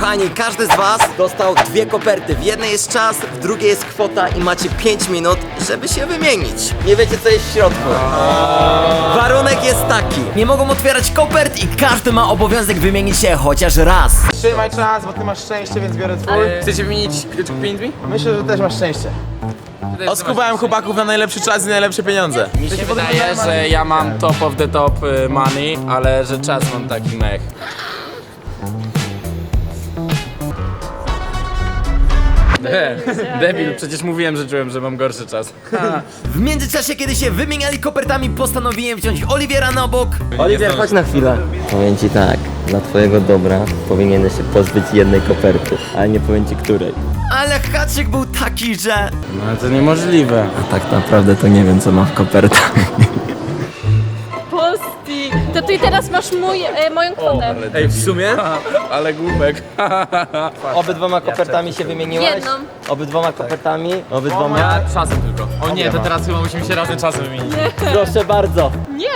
Kochani, każdy z Was dostał dwie koperty. W jednej jest czas, w drugiej jest kwota i macie 5 minut, żeby się wymienić. Nie wiecie, co jest w środku. Warunek jest taki. Nie mogą otwierać kopert i każdy ma obowiązek wymienić się chociaż raz. Trzymaj czas, bo ty masz szczęście, więc biorę twój. Chcecie wymienić kluczyk pieniędzmi? Myślę, że też masz szczęście. Oskubałem chłopaków na najlepszy czas i najlepsze pieniądze. Mi się wydaje, że ja mam top of the top y, money, ale że czas mam taki mech. Debil, przecież mówiłem, że czułem, że mam gorszy czas. W międzyczasie, kiedy się wymieniali kopertami, postanowiłem wziąć Oliwiera na bok. Oliwier, chodź na chwilę. Powiem ci tak, dla twojego dobra powinieneś się pozbyć jednej koperty, ale nie powiem ci której. Ale haczyk był taki, że... No ale to niemożliwe. A tak naprawdę to nie wiem, co ma w kopertach. Posti! To ty teraz masz mój, e, moją kwotę. Ej, w sumie? Ale głupek. Obydwoma kopertami się wymieniłeś? Jedną. Obydwoma kopertami? Obydwoma? Ja czasem tylko. O nie, to teraz chyba musimy się razem czasem wymienić. Proszę bardzo. Nie!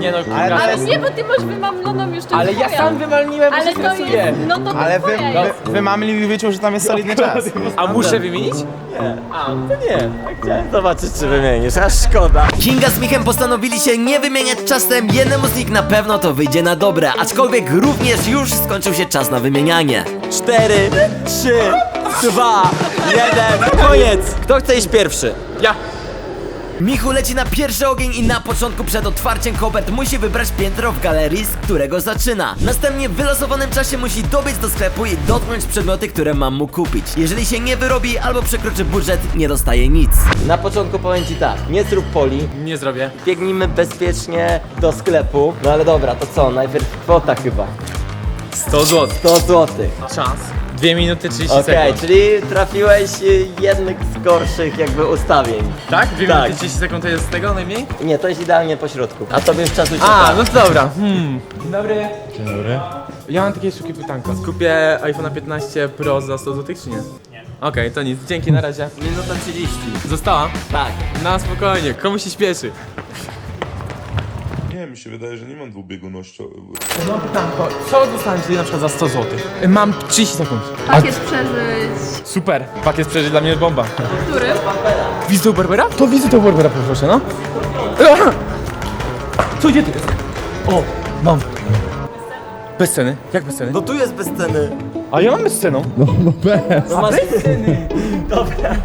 Nie no, Ale nie, bo ty masz wymamloną już Ale ja sam wymalniłem, bo Ale się to stresuję. jest, no to to Ale wy, twoja jest. wy, wymamlił i wyczuł, że tam jest solidny czas. A muszę wymienić? Chciałem zobaczyć, czy wymienisz, aż szkoda. Kinga z Michem postanowili się nie wymieniać czasem. Jednemu z nich na pewno to wyjdzie na dobre, aczkolwiek również już skończył się czas na wymienianie. Cztery, trzy, dwa, jeden, koniec! Kto chce iść pierwszy? Ja. Michu leci na pierwszy ogień i na początku przed otwarciem kopert musi wybrać piętro w galerii, z którego zaczyna. Następnie w wylosowanym czasie musi dobiec do sklepu i dotknąć przedmioty, które mam mu kupić. Jeżeli się nie wyrobi albo przekroczy budżet, nie dostaje nic. Na początku powiem ci tak, nie zrób poli, Nie zrobię. biegnijmy bezpiecznie do sklepu. No ale dobra, to co? Najpierw kwota chyba. 100 zł. 100 złotych. Czas. 2 minuty 30 Okej, sekund. czyli trafiłeś y, jednych z gorszych jakby ustawień. Tak? 2 Tak. minuty 30 sekund to jest z tego najmniej? Nie, to jest idealnie po środku. A tobie już czas ucieka. A, no to dobra. Hmm. Dzień dobry. Dzień dobry. Ja mam takie szybkie pytanko. Kupię iPhone 15 Pro za 100 zł czy nie? Nie. Okej, to nic. Dzięki, na razie. Minuta 30. Została? Tak. Na spokojnie. Komu się śpieszy? Nie, mi się wydaje, że nie mam dwubiegunowości. Mam pytanko. Co dostałem czyli na przykład za 100 zł? Mam 30 sekund. Pakiet przeżyć. Super. Pakiet przeżyć dla mnie jest bomba. Który? Wizytą Barbera? To wizytą Barbera poproszę, no. Co gdzie tu jest? O, mam. Bez ceny? Jak bez ceny? No tu jest bez ceny. A ja mam bez ceną. No masz... Dobra.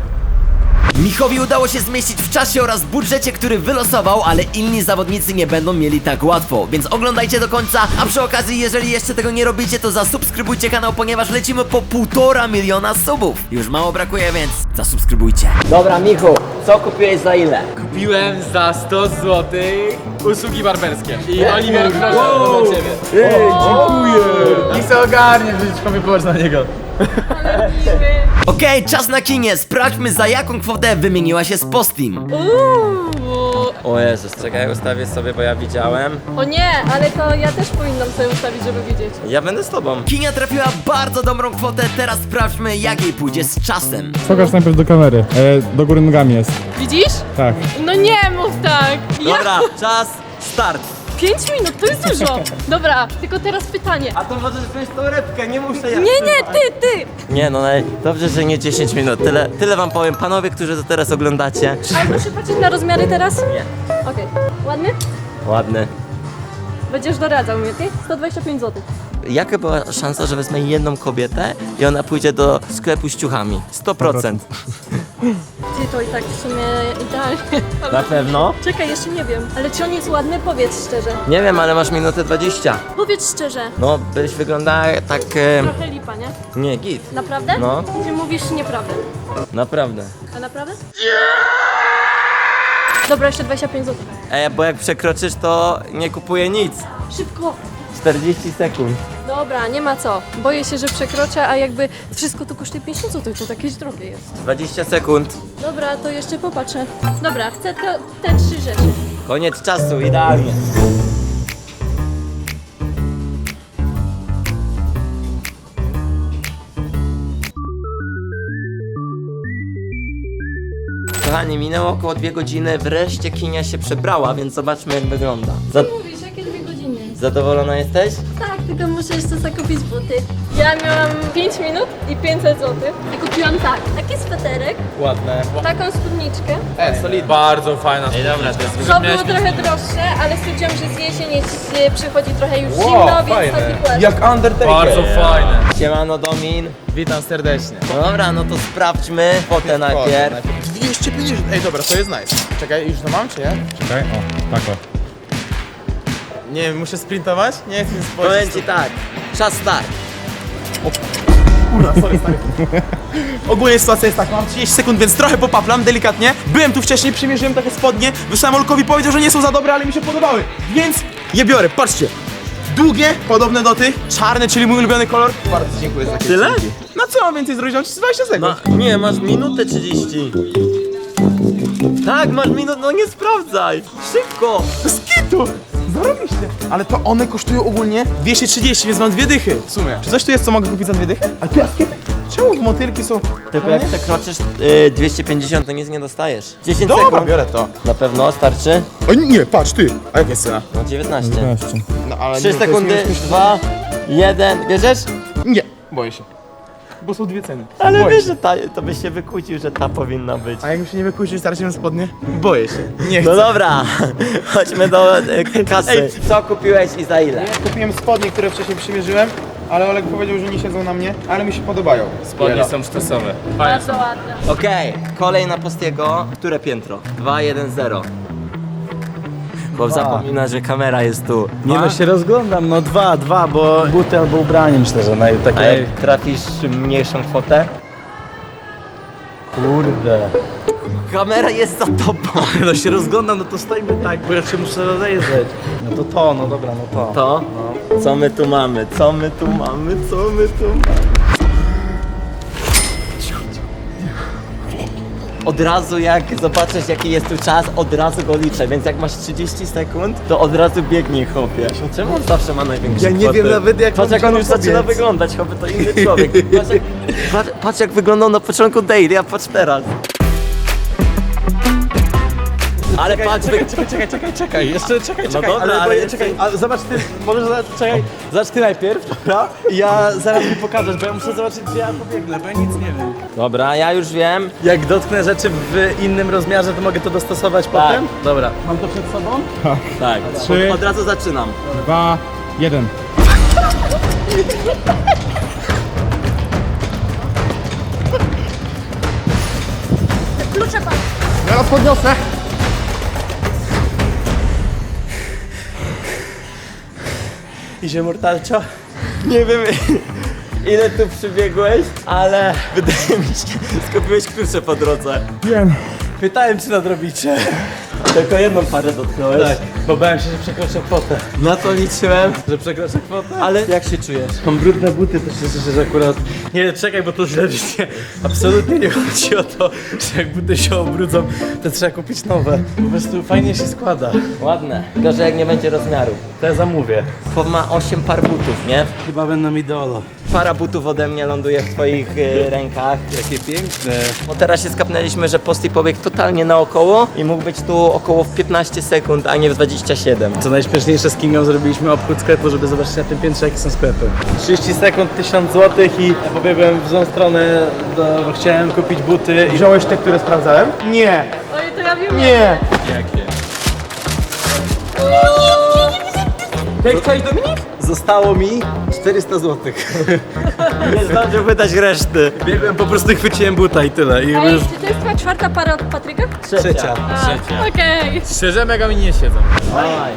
Michowi udało się zmieścić w czasie oraz budżecie, który wylosował, ale inni zawodnicy nie będą mieli tak łatwo, więc oglądajcie do końca, a przy okazji, jeżeli jeszcze tego nie robicie, to zasubskrybujcie kanał, ponieważ lecimy po półtora miliona subów. Już mało brakuje, więc zasubskrybujcie. Dobra, Michu, co kupiłeś za ile? Kupiłem za 100 zł usługi barberskie. I Oliver, proszę, to dla ciebie. Ej, dziękuję! Niech se ogarnie, życzkowie połóż na niego. Okej, czas na kinie, sprawdźmy za jaką kwotę wymieniła się z Postim. Uuu. O Jezus, czekaj, ustawię sobie, bo ja widziałem. O nie, ale to ja też powinnam sobie ustawić, żeby widzieć. Ja będę z tobą. Kinia trafiła bardzo dobrą kwotę, teraz sprawdźmy jak jej pójdzie z czasem. Pokaż najpierw do kamery. E, do góry nogami jest. Widzisz? Tak. No nie mów tak. Ja Dobra, czas, start. 5 minut, to jest dużo. Dobra, tylko teraz pytanie. A to możesz wziąć tą rybkę, nie muszę ja. Nie, nie, ty, ty. Nie no, naj- dobrze, że nie 10 minut. Tyle, tyle wam powiem, panowie, którzy to teraz oglądacie. Ale muszę patrzeć na rozmiary teraz? Nie. Okej. Ładny? Ładny. Będziesz doradzał mnie, ty? 125 zł. Jaka była szansa, że wezmę jedną kobietę i ona pójdzie do sklepu z ciuchami? 100%. Ty to i tak w sumie idealnie. Na pewno? Czekaj, jeszcze nie wiem. Ale czy on jest ładny? Powiedz szczerze. Nie wiem, ale masz minutę 20. Powiedz szczerze. No, byś wyglądała tak... E, Trochę lipa, nie? nie, git. Naprawdę? No. Ty mówisz nieprawdę. Naprawdę. A naprawdę? Dobra, jeszcze 25 zł. E, bo jak przekroczysz, to nie kupuję nic. Szybko. 40 sekund. Dobra, nie ma co. Boję się, że przekroczę, a jakby wszystko to kosztuje 50 zł, to jakieś drogie jest. 20 sekund. Dobra, to jeszcze popatrzę. Dobra, chcę te, te trzy rzeczy. Koniec czasu, idealnie. Kochani, minęło około dwie godziny, wreszcie Kinia się przebrała, więc zobaczmy jak wygląda. Za... Zadowolona jesteś? Tak, tylko muszę jeszcze zakupić buty. Ja miałam 5 minut i 500 zł. I kupiłam tak, taki sweterek, Ładne. taką spódniczkę. E, solidnie. Bardzo fajna Ej, dobra, to jest To było trochę droższe, ale stwierdziłam, że z jesieni e, przychodzi trochę już zimno, więc taki płaszcz. Jak Undertaker. Bardzo fajne. Siemano Domin. Witam serdecznie. No dobra, no to sprawdźmy fotę najpierw. 250. Ej, dobra, to jest nice. Czekaj, już to mam, czy nie? Czekaj, o, tak o. Nie wiem, muszę sprintować? Nie chcę Powiem spojrzeć. ci tak, czas start. Ogólnie sytuacja jest tak, mam 30 sekund, więc trochę popaplam, delikatnie. Byłem tu wcześniej, przymierzyłem takie spodnie. Wysłałem Olkowi, powiedział, że nie są za dobre, ale mi się podobały. Więc je biorę, patrzcie. Długie, podobne do tych, czarne, czyli mój ulubiony kolor. Bardzo dziękuję za takie Tyle? odcinki. No co mam więcej zrobić? Mam ci 20 sekund. No, nie, masz minutę 30. Tak, masz minutę, no nie sprawdzaj. Szybko. Skitu! Zarobiście. Ale to one kosztują ogólnie 230, więc mam dwie dychy w sumie. Czy coś tu jest, co mogę kupić za dwie dychy? A ty, a kiedy? Czemu motylki są... Tylko jak przekroczysz y, 250, to nic nie dostajesz. 10 Dobra, sekund. biorę to. Na pewno starczy. O nie, patrz ty. A jaka jest cena? No 19. 15. No ale 3 sekundy, 2, 1. Bierzesz? Nie, boję się. Bo są dwie ceny. Ale boję wiesz, się. że ta, to byś się wykłócił, że ta powinna być. A jak mi się nie wykusi, starczy na spodnie? Boję się. Nie No chcę. dobra, chodźmy do e, kasy. Co kupiłeś i za ile? Kupiłem spodnie, które wcześniej przymierzyłem, ale Olek powiedział, że nie siedzą na mnie, ale mi się podobają. Spodnie są sztosowe. Bardzo ładne. Okej, kolej na Postiego. Które piętro? 2, 1, 0. Chłop zapomina, że kamera jest tu. Nie no się rozglądam, no dwa, dwa, bo buty albo ubranie myślę, że naj, A takie... jak trafisz mniejszą kwotę? Kurde. Kamera jest za tobą. No się rozglądam, no to stoimy tak, bo ja się muszę rozejrzeć. No to to, no dobra, no to. To? Co my tu mamy? Co my tu mamy? Co my tu mamy? Od razu jak zobaczysz jaki jest tu czas, od razu go liczę, więc jak masz 30 sekund, to od razu biegnij chłopie. Czemu on zawsze ma największe Ja nie kwoty? wiem nawet, jak Patrz on jak on już zaczyna pobiec. wyglądać, chłopie, to inny człowiek. Patrz jak, patrz, patrz jak wyglądał na początku daily, a patrz teraz. Ale patrz, wy... Czekaj, czekaj, czekaj, czekaj, jeszcze czekaj, No czekaj, dobra, ale, ale bo, ja- jeszcze- czekaj, a zobacz ty, możesz, za- czekaj, zacz ty najpierw, dobra? I ja zaraz mi pokażesz, bo ja muszę zobaczyć, gdzie ja pobiegnę, bo ja nic nie wiem. Dobra, ja już wiem. Jak dotknę rzeczy w innym rozmiarze, to mogę to dostosować potem? Dobra. Mam to przed sobą? Tak, Trzy. od, od razu zaczynam. 2, 1. Klucze pan. Teraz podniosę. Idzie mortalcio? Nie wiem ile tu przybiegłeś, ale wydaje mi się, skupiłeś klucze po drodze. Wiem. Pytałem, czy nadrobicie. Tylko jedną parę dotknąłeś. Tak, bo bałem się, że przekroczę kwotę. Na to liczyłem. Że przekroczę kwotę? Ale- jak się czujesz? Mam brudne buty, to się cieszę, że akurat... Nie, czekaj, bo to źle. Absolutnie nie chodzi o to, że jak buty się obrudzą, to trzeba kupić nowe. Po prostu fajnie się składa. Ładne. Tylko, że jak nie będzie rozmiaru. To ja zamówię. Chłop ma 8 par butów, nie? Chyba będą idolo. Para butów ode mnie ląduje w twoich y, rękach. Jakie piękne. Bo teraz się skapnęliśmy, że Posty pobiegł totalnie naokoło i mógł być tu około w 15 sekund, a nie w 27. Co najśmieszniejsze z Kingą zrobiliśmy obchód sklepu, żeby zobaczyć na tym piętrze jakie są sklepy. 30 sekund, 1000 zł i ja pobiegłem w złą stronę, do, bo chciałem kupić buty i Wziąłeś te, które sprawdzałem? Nie, Oj, to ja wiem. nie. Jak chciałeś Dominik? zostało mi 400 zł. Nie zdążył wydać reszty. Biegłem, po prostu chwyciłem buta i tyle. I Ej, już czy to jest twoja czwarta para od Patryka? trzecia. A, Okej. Szczerze, mega mi nie siedzą.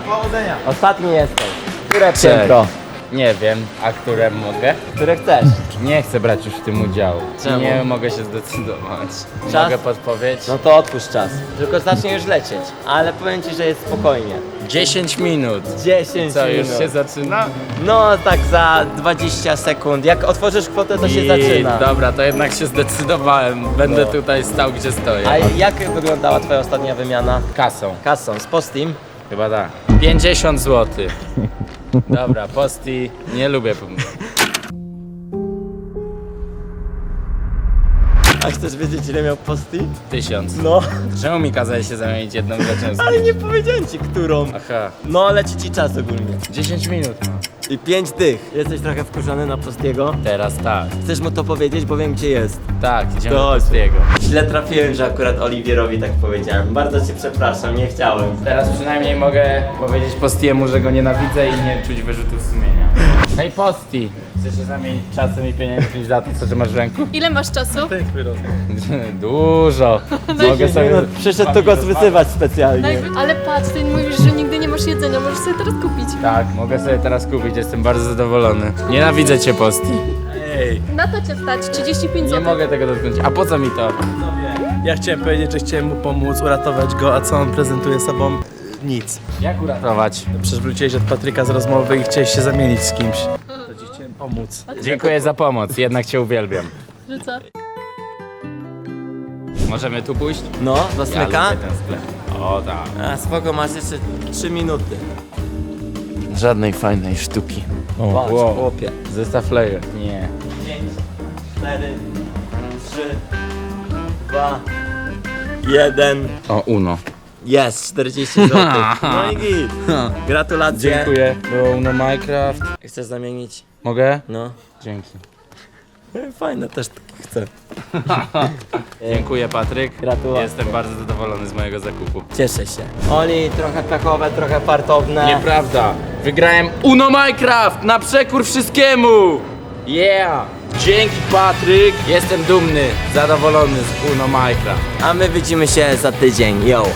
Powodzenia. Ostatni jesteś. Które piętro? Nie wiem, a które mogę? Które chcesz? Nie chcę brać już w tym udziału. Czemu? Nie mogę się zdecydować. Czas? Mogę podpowiedź? No to otwórz czas. Tylko zacznie już lecieć. Ale powiem ci, że jest spokojnie. 10 minut. 10 Co, minut. już się zaczyna? No tak za 20 sekund. Jak otworzysz kwotę, to się I zaczyna. Dobra, to jednak się zdecydowałem. Będę tutaj stał, gdzie stoję. A jak wyglądała twoja ostatnia wymiana? Kasą. Kasą, z Postim. Chyba tak. 50 zł. Dobra, posti. Nie lubię. pom- chcesz wiedzieć ile miał posty? Tysiąc. No, Czemu mi kazałeś się zamienić jedną rzeczą z ale nie powiedziałem ci którą. Aha. No, leci ci czas ogólnie. 10 minut. no. I pięć tych. Jesteś trochę wkurzony na Postiego? Teraz tak. Chcesz mu to powiedzieć, bo wiem gdzie jest. Tak, idziemy do chodź. Postiego. Źle trafiłem, że akurat Oliwierowi tak powiedziałem. Bardzo cię przepraszam, nie chciałem. Teraz przynajmniej mogę powiedzieć Postiemu, że go nienawidzę i nie czuć wyrzutów sumienia. Hej Posti! Chcesz się zamienić czasem i pieniędzmi za to, co ty masz w ręku? Ile masz czasu? Dużo. Mogę sobie... Przyszedł tu go specjalnie. Ale patrz, ty mówisz, że nigdy nie masz jedzenia, możesz sobie teraz kupić. Tak, mogę sobie teraz kupić, jestem bardzo zadowolony. Nienawidzę cię Posti. Na to cię stać, 35 Nie zł. mogę tego dotknąć. A po co mi to? Ja chciałem powiedzieć, że chciałem mu pomóc, uratować go, a co on prezentuje sobą? Nic. Jak uratować? Przecież wróciłeś od Patryka z rozmowy i chciałeś się zamienić z kimś. Pomóc. Dziękuję za pomoc, jednak cię uwielbiam. Że co? Możemy tu pójść? No, do smyka? lubię ten sklep. O tak. A spoko, masz jeszcze 3 minuty. Żadnej fajnej sztuki. Patrz, Wow. chłopie. Zestaw layer. Nie. 5, 4, 3, 2, 1. O, Uno. Jest, 40 zł. No i git. Gratulacje. Dziękuję. Było Uno Minecraft. Chcesz zamienić? Mogę? No. Dzięki. Fajne, też tak chcę. Dziękuję Patryk. Gratulacje. Jestem bardzo zadowolony z mojego zakupu. Cieszę się. Oli, trochę pechowe, trochę fartowne. Nieprawda. Wygrałem Uno Minecraft na przekór wszystkiemu. Yeah. Dzięki Patryk. Jestem dumny, zadowolony z Uno Minecraft. A my widzimy się za tydzień. Yo.